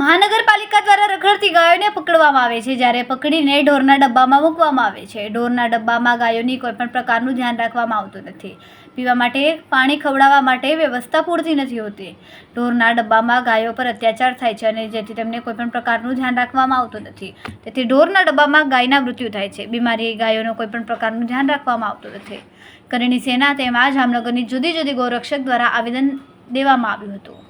મહાનગરપાલિકા દ્વારા રખડતી ગાયોને પકડવામાં આવે છે, જ્યારે પકડીને ઢોરના ડબ્બામાં મૂકવામાં આવે છે. ઢોરના ડબ્બામાં ગાયોની કોઈપણ પ્રકારનું ધ્યાન રાખવામાં આવતું નથી. પીવા માટે, પાણી ખવડાવવા માટે વ્યવસ્થા પૂરતી નથી હોતી. ઢોરના ડબ્બામાં ગાયો પર અત્યાચાર થાય છે અને જેથી તેમને કોઈપણ પ્રકારનું ધ્યાન રાખવામાં આવતું નથી. તેથી ઢોરના ડબ્બામાં ગાયના મૃત્યુ થાય છે. બીમારી ગાયોનું કોઈપણ પ્રકારનું ધ્યાન રાખવામાં આવતું નથી. કરણી સેના તેમાં જામનગરની જુદી જુદી ગૌરક્ષક દ્વારા આવેદન દેવામાં આવ્યું હતું.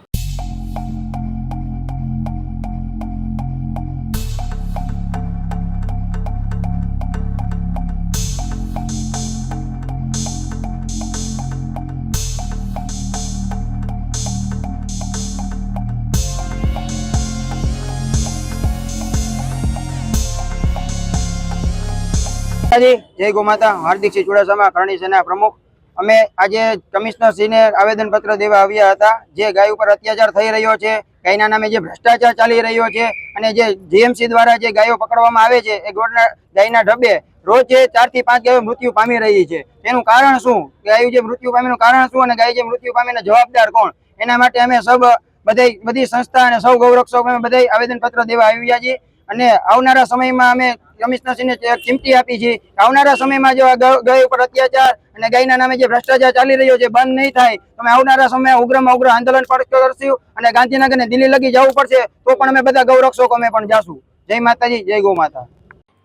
જય ગોમાતા. હાર્દિકસિંહ ચુડાસમા કરણી સેના પ્રમુખ. અમે આજે કમિશનરશ્રીને આવેદનપત્ર દેવા આવ્યા હતા. જે ગાય ઉપર અત્યાચાર થઈ રહ્યો છે, ગાયના નામે જે ભ્રષ્ટાચાર ચાલી રહ્યો છે અને જે જીએમસી દ્વારા જે ગાયો પકડવામાં આવે છે, એ ગોળના ગાયના ઢબે રોજ જે ચારથી પાંચ ગાયો મૃત્યુ પામી રહી છે. તેનું કારણ શું? ગાયો જે મૃત્યુ પામીનું કારણ શું અને ગાય જે મૃત્યુ પામીને જવાબદાર કોણ? એના માટે અમે સૌ બધી બધી સંસ્થા અને સૌ ગૌરક્ષકો અમે બધા આવેદનપત્ર દેવા આવ્યા છીએ. અને આવનારા સમયમાં અમે કમિશનરશ્રીને ચીમકી આપી છે આવનારા સમયમાં જો ગાય ઉપર અત્યાચાર અને ગાયના નામે જે ભ્રષ્ટાચાર ચાલી રહ્યો છે, બંધ નહીં થાય તો આવનારા સમયે ઉગ્રમાં ઉગ્ર આંદોલન કરશું અને ગાંધીનગરને દિલ્હી લગી જવું પડશે, તો પણ અમે બધા ગૌરક્ષકો અમે પણ જાશું. જય માતાજી, જય ગૌ માતા.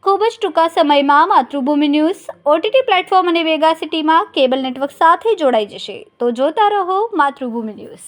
ખૂબ જ ટૂંકા સમયમાં માતૃભૂમિ ન્યૂઝ, ઓટીટી પ્લેટફોર્મ અને વેગા સિટીમાં કેબલ નેટવર્ક સાથે જોડાઈ જશે. તો જોતા રહો માતૃભૂમિ ન્યૂઝ.